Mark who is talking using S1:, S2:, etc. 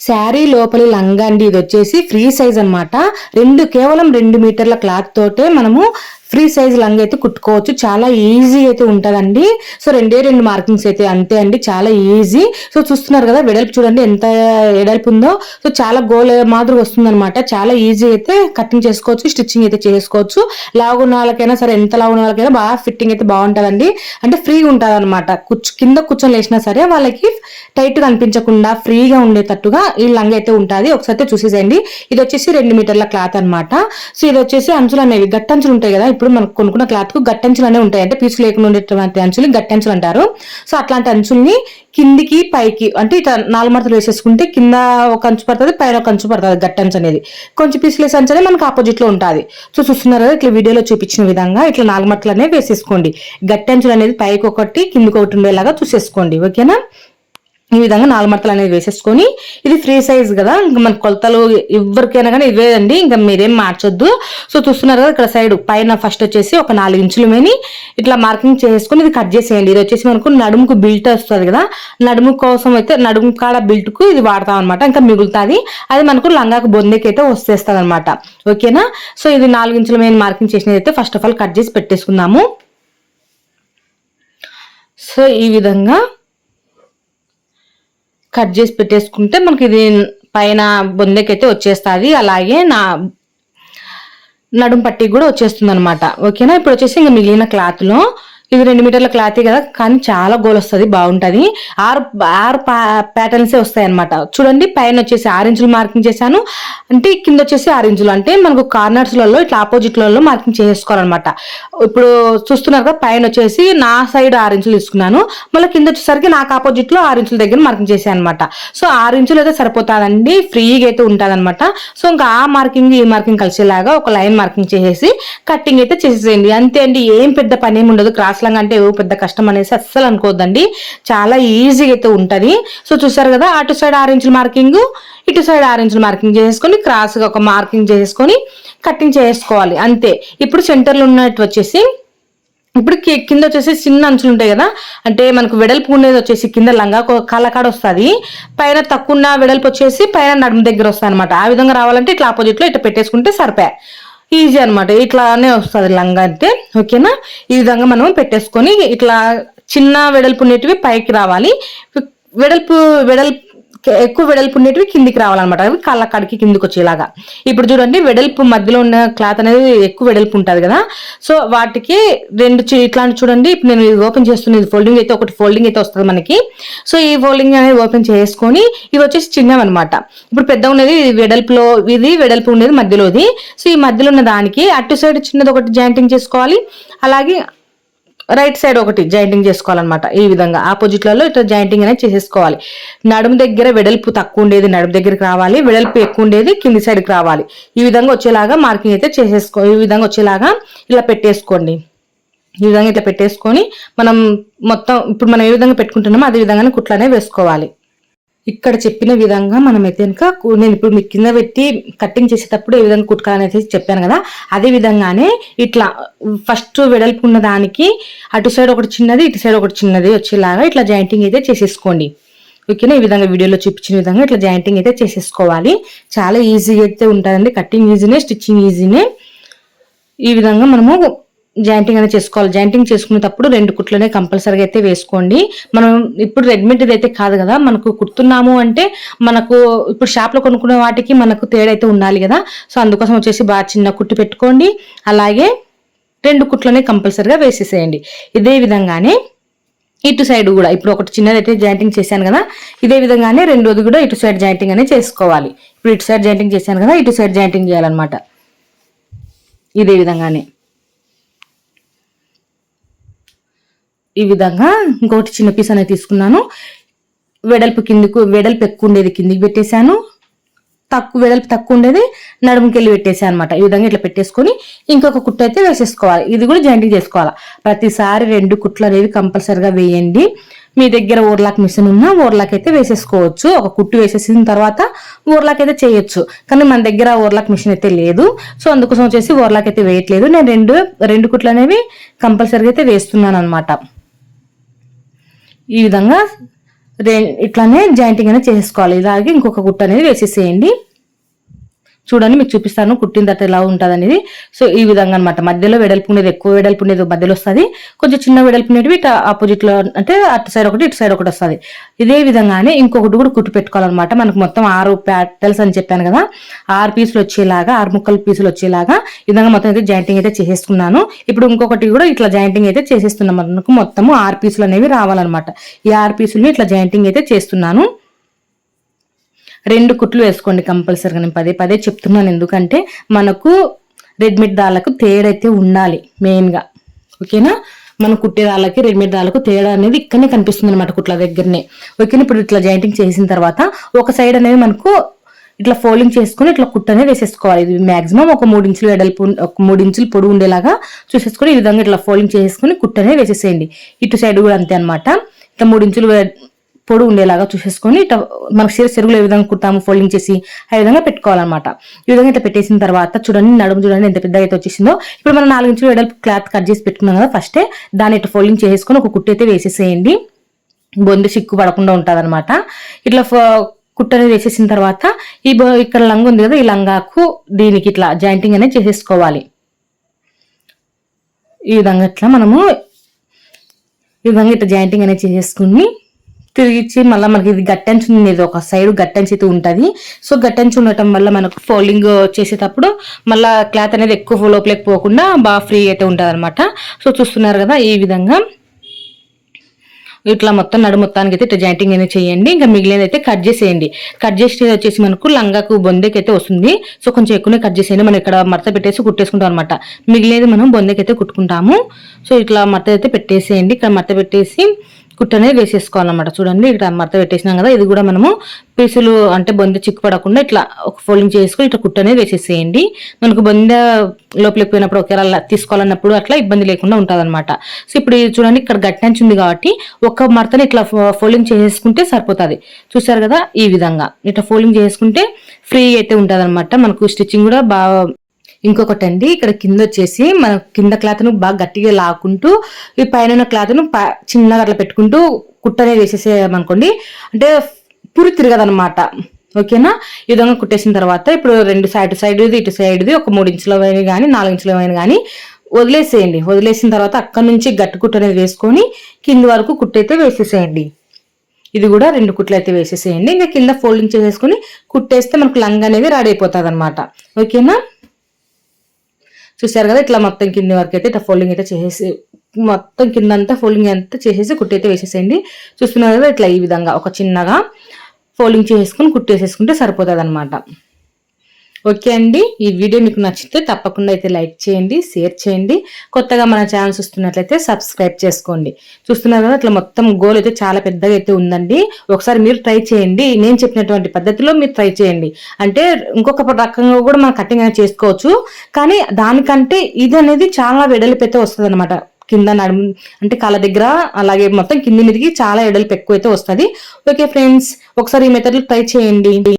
S1: శారీ లోపలి లంగా అండి ఇది వచ్చేసి ఫ్రీ సైజ్ అన్నమాట. రెండు కేవలం రెండు మీటర్ల క్లాత్ తోటే మనము ఫ్రీ సైజ్ లంగ్ అయితే కుట్టుకోవచ్చు. చాలా ఈజీ అయితే ఉంటుందండి. సో రెండే రెండు మార్కింగ్స్ అయితే అంతే అండి. చాలా ఈజీ. సో చూస్తున్నారు కదా వెడల్పు చూడండి ఎంత వెడల్పు ఉందో. సో చాలా గోల్ మాదిరి వస్తుంది అనమాట చాలా ఈజీ అయితే కటింగ్ చేసుకోవచ్చు స్టిచ్చింగ్ అయితే చేసుకోవచ్చు. లావు ఉన్న వాళ్ళకైనా సరే ఎంత లావు ఉన్న వాళ్ళకైనా బాగా ఫిట్టింగ్ అయితే బాగుంటుందండి. అంటే ఫ్రీగా ఉంటుంది అనమాట కూర్చు కింద కూర్చొని లేచినా సరే వాళ్ళకి టైట్గా అనిపించకుండా ఫ్రీగా ఉండేటట్టుగా ఈ లంగ్ అయితే ఉంటుంది. ఒకసారి అయితే చూసేసేయండి. ఇది వచ్చేసి రెండు మీటర్ల క్లాత్ అన్నమాట. సో ఇది వచ్చేసి అంచులు అనేవి గట్టంచులు ఉంటాయి కదా ఇప్పుడు మనకు కొనుక్కున్న క్లాత్కు గట్టంచులు అనేవి ఉంటాయి. అంటే పీసు లేకుండా ఉండేటువంటి అంచులు గట్టంచులు అంటారు. సో అట్లాంటి అంచుల్ని కిందికి పైకి అంటే ఇట్లా నాలుగు మడతలు వేసేసుకుంటే కింద ఒక అంచు పడుతుంది పైన ఒక అంచు పడుతుంది గట్టంచు అనేది. కొంచెం పీసులేసి అంచు అనేది మనకు ఆపోజిట్లో ఉంటుంది. సో చూస్తున్నారు కదా ఇట్లా వీడియోలో చూపించిన విధంగా ఇట్లా నాలుగు మడతలు అనేవి వేసేసుకోండి. గట్టంచులు అనేది పైకి ఒకటి కిందికి ఒకటి ఉండేలాగా చూసేసుకోండి. ఓకేనా? ఈ విధంగా నాలుగు మడతలు అనేది వేసేసుకొని ఇది ఫ్రీ సైజ్ కదా ఇంకా మన కొలతలు ఎవరికైనా కానీ ఇవే అండి ఇంకా మీరేం మార్చొద్దు. సో చూస్తున్నారు కదా ఇక్కడ సైడ్ పైన ఫస్ట్ వచ్చేసి ఒక నాలుగు ఇంచులు మేని ఇట్లా మార్కింగ్ చేసుకొని ఇది కట్ చేసేయండి. ఇది వచ్చేసి మనకు నడుముకు బిల్ట్ వస్తుంది కదా నడుము కోసం అయితే నడుము కాడ బిల్ట్కు ఇది వాడతాం అనమాట ఇంకా మిగులుతుంది. అది మనకు లంగాకు బొందెకి అయితే వస్తేస్తుంది అనమాట ఓకేనా? సో ఇది నాలుగు ఇంచుల మీద మార్కింగ్ చేసినది అయితే ఫస్ట్ ఆఫ్ ఆల్ కట్ చేసి పెట్టేసుకుందాము. సో ఈ విధంగా కట్ చేసి పెట్టేసుకుంటే మనకి ఇది పైన బొందెకైతే వచ్చేస్తుంది. అలాగే నా నడుం పట్టి కూడా వచ్చేస్తుంది అనమాట ఓకేనా? ఇప్పుడు వచ్చేసి ఇంకా మిగిలిన క్లాత్లో ఇది రెండు మీటర్ల క్లాతే కదా కానీ చాలా గోల్ వస్తుంది బాగుంటుంది. ఆరు ఆరు ప్యాటర్న్సే వస్తాయి అనమాట చూడండి పైన వచ్చేసి ఆరు ఇంచులు మార్కింగ్ చేశాను. అంటే కింద వచ్చేసి ఆరు ఇంచులు. అంటే మనకు కార్నర్స్లలో ఇట్లా ఆపోజిట్లలో మార్కింగ్ చేసుకోవాలన్నమాట. ఇప్పుడు చూస్తున్నారు కదా పైన వచ్చేసి నా సైడ్ ఆరు ఇంచులు తీసుకున్నాను. మళ్ళీ కింద వచ్చేసరికి నాకు ఆపోజిట్లో ఆరు ఇంచుల దగ్గర మార్కింగ్ చేశాను అనమాట సో ఆరు ఇంచులు అయితే సరిపోతాదండి ఫ్రీగా అయితే ఉంటుందన్నమాట. సో ఇంకా ఆ మార్కింగ్ ఈ మార్కింగ్ కలిసేలాగా ఒక లైన్ మార్కింగ్ చేసేసి కట్టింగ్ అయితే చేసేసేయండి. అంతే అండి ఏం పెద్ద పని ఏమి ఉండదు. క్రాస్ లాంగ్ అంటే ఏవో పెద్ద కష్టం అనేసి అస్సలు అనుకోవద్దండి. చాలా ఈజీగా అయితే ఉంటుంది. సో చూసారు కదా అటు సైడ్ ఆరు ఇంచుల మార్కింగ్ ఇటు సైడ్ ఆరు మార్కింగ్ చేసుకొని క్రాస్గా ఒక మార్కింగ్ చేసుకొని కటింగ్ చేసుకోవాలి అంతే. ఇప్పుడు సెంటర్లో ఉన్నట్టు వచ్చేసి ఇప్పుడు కింద వచ్చేసి చిన్న అంచులు ఉంటాయి కదా అంటే మనకు వెడల్పు ఉండేది వచ్చేసి కింద లంగా కలకాడ వస్తుంది. పైన తక్కువ వెడల్పు వచ్చేసి పైన నడుము దగ్గర వస్తుంది అనమాట ఆ విధంగా రావాలంటే ఇట్లా ఆపోజిట్లో ఇట్లా పెట్టేసుకుంటే సరిపోయా. ఈజీ అనమాట ఇట్లానే వస్తుంది లంగా అంటే ఓకేనా? ఈ విధంగా మనం పెట్టేసుకొని ఇట్లా చిన్న వెడల్పు ఉండేటివి పైకి రావాలి. వెడల్పు వెడల్పు ఎక్కువ వెడల్పు ఉండేటివి కిందికి రావాలన్నమాట. అవి కళ్ళ కాడికి కిందికి వచ్చేలాగా. ఇప్పుడు చూడండి వెడల్పు మధ్యలో ఉన్న క్లాత్ అనేది ఎక్కువ వెడల్పు ఉంటుంది కదా. సో వాటికి రెండు ఇట్లాంటి చూడండి ఇప్పుడు నేను ఇది ఓపెన్ చేస్తున్నాను ఇది ఫోల్డింగ్ అయితే ఒకటి ఫోల్డింగ్ అయితే వస్తుంది మనకి. సో ఈ ఫోల్డింగ్ అనేది ఓపెన్ చేసుకొని ఇవి వచ్చేసి చిన్నవి అనమాట ఇప్పుడు పెద్ద ఉన్నది వెడల్పులో ఇది వెడల్పు ఉండేది మధ్యలోది. సో ఈ మధ్యలో ఉన్న దానికి అటు సైడ్ చిన్నది ఒకటి జాయింటింగ్ చేసుకోవాలి. అలాగే రైట్ సైడ్ ఒకటి జాయింటింగ్ చేసుకోవాలన్నమాట. ఈ విధంగా ఆపోజిట్లలో ఇట్లా జాయింటింగ్ అనేది చేసేసుకోవాలి. నడుము దగ్గర వెడల్పు తక్కువ ఉండేది నడుము దగ్గరికి రావాలి వెడల్పు ఎక్కువ ఉండేది కింది సైడ్కి రావాలి. ఈ విధంగా వచ్చేలాగా మార్కింగ్ అయితే చేసేసుకో ఈ విధంగా వచ్చేలాగా ఇలా పెట్టేసుకోండి. ఈ విధంగా ఇట్లా పెట్టేసుకొని మనం మొత్తం ఇప్పుడు మనం ఏ విధంగా పెట్టుకుంటున్నామో అదే విధంగానే కుట్లనే వేసుకోవాలి. ఇక్కడ చెప్పిన విధంగా మనం అయితే కనుక నేను ఇప్పుడు మీ కింద పెట్టి కట్టింగ్ చేసేటప్పుడు ఏ విధంగా కుట్టుకోవాలని చెప్పాను కదా అదే విధంగానే ఇట్లా ఫస్ట్ వెడల్పు ఉన్న దానికి అటు సైడ్ ఒకటి చిన్నది ఇటు సైడ్ ఒకటి చిన్నది వచ్చేలాగా ఇట్లా జాయింటింగ్ అయితే చేసేసుకోండి. ఓకేనా? ఈ విధంగా వీడియోలో చూపించిన విధంగా ఇట్లా జాయింటింగ్ అయితే చేసేసుకోవాలి. చాలా ఈజీగా అయితే ఉంటుందండి. కట్టింగ్ ఈజీనే స్టిచ్చింగ్ ఈజీనే. ఈ విధంగా మనము జాయింటింగ్ అనేది చేసుకోవాలి. జాయింటింగ్ చేసుకునేటప్పుడు రెండు కుట్లనే కంపల్సరీగా అయితే వేసుకోండి. మనం ఇప్పుడు రెడీమేడ్ అయితే కాదు కదా మనకు కుడుతున్నాము అంటే మనకు ఇప్పుడు షాప్లో కొనుక్కునే వాటికి మనకు తేడా అయితే ఉండాలి కదా. సో అందుకోసం వచ్చేసి బాగా చిన్న కుట్టు పెట్టుకోండి. అలాగే రెండు కుట్లనే కంపల్సరీగా వేసేసేయండి. ఇదే విధంగానే ఇటు సైడ్ కూడా ఇప్పుడు ఒకటి చిన్నది అయితే జాయింటింగ్ చేశాను కదా ఇదే విధంగానే రెండోది కూడా ఇటు సైడ్ జాయింటింగ్ అనేది చేసుకోవాలి. ఇప్పుడు ఇటు సైడ్ జాయింటింగ్ చేశాను కదా ఇటు సైడ్ జాయింటింగ్ చేయాలన్నమాట. ఇదే విధంగానే. ఈ విధంగా ఇంకొకటి చిన్న పీస్ అనేది తీసుకున్నాను. వెడల్పు కిందకు వెడల్పు ఎక్కువ ఉండేది కిందికి పెట్టేశాను. తక్కువ వెడల్పు తక్కువ ఉండేది నడుముకి వెళ్ళి పెట్టేసాను అనమాట ఈ విధంగా ఇట్లా పెట్టేసుకొని ఇంకొక కుట్టు అయితే వేసేసుకోవాలి. ఇది కూడా జాయింటింగ్ చేసుకోవాలి? ప్రతిసారి రెండు కుట్లు అనేవి కంపల్సరిగా వేయండి. మీ దగ్గర ఓర్లాక్ మిషన్ ఉన్నా ఓర్లాక్ అయితే వేసేసుకోవచ్చు. ఒక కుట్టు వేసేసిన తర్వాత ఓర్లాక్ అయితే చేయొచ్చు. కానీ మన దగ్గర ఓర్లాక్ మిషన్ అయితే లేదు. సో అందుకోసం వచ్చేసి ఓర్లాక్ అయితే వేయట్లేదు. నేను రెండు రెండు కుట్లు అనేవి కంపల్సరిగా అయితే వేస్తున్నాను అనమాట ఈ విధంగా రే ఇట్లానే జాయింటింగ్ అనేది చేసుకోవాలి. ఇలాగే ఇంకొక గుట్ట అనేది వేసేసేయండి. చూడండి మీకు చూపిస్తాను కుట్టిన తర్వాత ఎలా ఉంటుంది అనేది సో ఈ విధంగా అనమాట మధ్యలో వెడల్పు ఉండేది ఎక్కువ వెడల్పు ఉండేది మధ్యలో వస్తుంది. కొంచెం చిన్న వెడల్పు ఉండేవి ఇటు ఆపోజిట్లో అంటే అటు సైడ్ ఒకటి ఇటు సైడ్ ఒకటి వస్తుంది. ఇదే విధంగానే ఇంకొకటి కూడా కుట్టి పెట్టుకోవాలన్నమాట. మనకు మొత్తం ఆరు ప్యాటల్స్ అని చెప్పాను కదా ఆరు పీసులు వచ్చేలాగా ఆరు ముక్కలు పీసులు వచ్చేలాగా ఈ విధంగా మొత్తం అయితే జాయింటింగ్ అయితే చేసేసుకున్నాను. ఇప్పుడు ఇంకొకటి కూడా ఇట్లా జాయింటింగ్ అయితే చేసేస్తున్నాం. మనకు మొత్తము ఆరు పీసులు అనేవి రావాలన్నమాట. ఈ ఆరు పీసులు ఇట్లా జాయింటింగ్ అయితే చేస్తున్నాను. రెండు కుట్లు వేసుకోండి కంపల్సరీగా నేను పదే పదే చెప్తున్నాను. ఎందుకంటే మనకు రెడ్మేడ్ దాళ్ళకు తేడైతే ఉండాలి మెయిన్గా ఓకేనా మనం కుట్టే దాళ్ళకి రెడీమేడ్ దాళ్ళకు తేడా అనేది ఇక్కడనే కనిపిస్తుంది అనమాట కుట్ల దగ్గరనే. ఓకేనా ఇప్పుడు ఇట్లా జాయింటింగ్ చేసిన తర్వాత ఒక సైడ్ అనేది మనకు ఇట్లా ఫోల్డింగ్ చేసుకుని ఇట్లా కుట్ట అనేది వేసేసుకోవాలి. ఇది మాక్సిమం ఒక మూడు ఇంచులు వెడల్పు ఒక మూడు ఇంచులు పొడుగు ఉండేలాగా చూసేసుకొని ఈ విధంగా ఇట్లా ఫోల్డింగ్ చేసుకుని కుట్ట అనేది వేసేసేయండి. ఇటు సైడ్ కూడా అంతే అనమాట ఇట్లా మూడు ఇంచులు పొడు ఉండేలాగా చూసేసుకొని ఇట్లా మనకు చీర చెరుగులు ఏ విధంగా కుట్టాము ఫోల్డింగ్ చేసి ఆ విధంగా పెట్టుకోవాలన్నమాట. ఈ విధంగా ఇట్లా పెట్టేసిన తర్వాత చూడండి నడుము చూడండి ఎంత పెద్దగా అయితే వచ్చేసిందో. ఇప్పుడు మనం నాలుగు ఇంచులు వెడల్పు క్లాత్ కట్ చేసి పెట్టుకున్నాం కదా ఫస్టే దాన్ని ఇట్లా ఫోల్డింగ్ చేసుకొని ఒక కుట్టు అయితే వేసేసేయండి. బొందు చిక్కు పడకుండా ఉంటుంది అనమాట ఇట్లా కుట్ట అనేది వేసేసిన తర్వాత ఈ ఇక్కడ లంగా ఉంది కదా ఈ లంగాకు దీనికి ఇట్లా జాయింటింగ్ అనేది చేసేసుకోవాలి. ఈ విధంగా ఇట్లా మనము ఈ విధంగా ఇట్లా జాయింటింగ్ అనేది చేసేసుకుని తిరిగిచ్చి మళ్ళీ మనకి ఇది గట్టంచు ఇది ఒక సైడ్ గట్టంచి అయితే ఉంటుంది. సో గట్టంచి ఉండటం వల్ల మనకు ఫోల్డింగ్ చేసేటప్పుడు మళ్ళీ క్లాత్ అనేది ఎక్కువ లోపలికి పోకుండా బాగా ఫ్రీ అయితే ఉంటుంది అనమాట సో చూస్తున్నారు కదా ఈ విధంగా. ఇట్లా మొత్తం నడు మొత్తానికి అయితే ఇట్లా జాయింటింగ్ అనేది చేయండి. ఇంకా మిగిలినది అయితే కట్ చేసేయండి. కట్ చేసేది వచ్చేసి మనకు లంగాకు బొందెకి అయితే వస్తుంది. సో కొంచెం ఎక్కువనే కట్ చేసేయండి. మనం ఇక్కడ మడత పెట్టేసి కుట్టేసుకుంటాం అనమాట మిగిలినది మనం బొందెకి అయితే కుట్టుకుంటాము. సో ఇట్లా మడత అయితే పెట్టేసేయండి. ఇక్కడ మడత పెట్టేసి కుట్టనే వేసేసుకోవాలన్నమాట. చూడండి ఇక్కడ మడత పెట్టేసినాం కదా ఇది కూడా మనము పీసులు అంటే బొంద చిక్కు పడకుండా ఇట్లా ఒక ఫోల్డింగ్ చేసుకుని ఇట్లా కుట్టనే వేసేసేయండి. మనకు బొంద లోపలికి పోయినప్పుడు ఒకేలా తీసుకోవాలన్నప్పుడు అట్లా ఇబ్బంది లేకుండా ఉంటుందన్నమాట. సో ఇప్పుడు చూడండి ఇక్కడ గట్టించి ఉంది కాబట్టి ఒక మడతని ఇట్లా ఫోల్డింగ్ చేసేసుకుంటే సరిపోతుంది. చూసారు కదా ఈ విధంగా. ఇట్లా ఫోల్డింగ్ చేసుకుంటే ఫ్రీ అయితే ఉంటుంది మనకు స్టిచ్చింగ్ కూడా బాగా ఇంకొకటి అండి ఇక్కడ కింద వచ్చేసి మన కింద క్లాత్ను బాగా గట్టిగా లాక్కుంటూ ఈ పైన క్లాత్ను చిన్నగా అట్లా పెట్టుకుంటూ కుట్టనేది వేసేసేయమనుకోండి అంటే పురి తిరగదనమాట. ఓకేనా? ఈ విధంగా కుట్టేసిన తర్వాత ఇప్పుడు రెండు సైడ్ సైడ్ది ఇటు సైడ్ది ఒక మూడు ఇంచుల కానీ నాలుగు ఇంచులవైన కానీ వదిలేసేయండి. వదిలేసిన తర్వాత అక్కడి నుంచి గట్టి కుట్టు అనేది వేసుకొని కింది వరకు కుట్టయితే వేసేసేయండి. ఇది కూడా రెండు కుట్లు అయితే వేసేసేయండి. ఇంకా కింద ఫోల్డింగ్ చేసేసుకుని కుట్టేస్తే మనకు లంగ్ అనేది రెడీ అయిపోతుంది అనమాట ఓకేనా? చూసారు కదా ఇట్లా మొత్తం కింద వరకు అయితే ఇట్లా ఫోల్డింగ్ అయితే చేసేసి మొత్తం కింద అంతా ఫోల్డింగ్ అంతా చేసేసి కుట్టి అయితే వేసేసేయండి. చూస్తున్నారు కదా ఇట్లా ఈ విధంగా ఒక చిన్నగా ఫోల్డింగ్ చేసుకుని కుట్టేసేసుకుంటే సరిపోతుంది అనమాట ఓకే అండి. ఈ వీడియో మీకు నచ్చితే తప్పకుండా అయితే లైక్ చేయండి షేర్ చేయండి. కొత్తగా మన ఛానల్ చూస్తున్నట్లయితే సబ్స్క్రైబ్ చేసుకోండి. చూస్తున్నారు కదా అట్లా మొత్తం గోల్ అయితే చాలా పెద్దగా అయితే ఉందండి. ఒకసారి మీరు ట్రై చేయండి. నేను చెప్పినటువంటి పద్ధతిలో మీరు ట్రై చేయండి. అంటే ఇంకొక రకంగా కూడా మనం కటింగ్ అనేది చేసుకోవచ్చు. కానీ దానికంటే ఇది అనేది చాలా వెడల్పు అయితే వస్తుంది అనమాట కింద నడుము అంటే కాళ్ళ దగ్గర అలాగే మొత్తం కింది మీదకి చాలా ఎడల్పు ఎక్కువైతే వస్తుంది. ఓకే ఫ్రెండ్స్ ఒకసారి ఈ మెథడ్లు ట్రై చేయండి.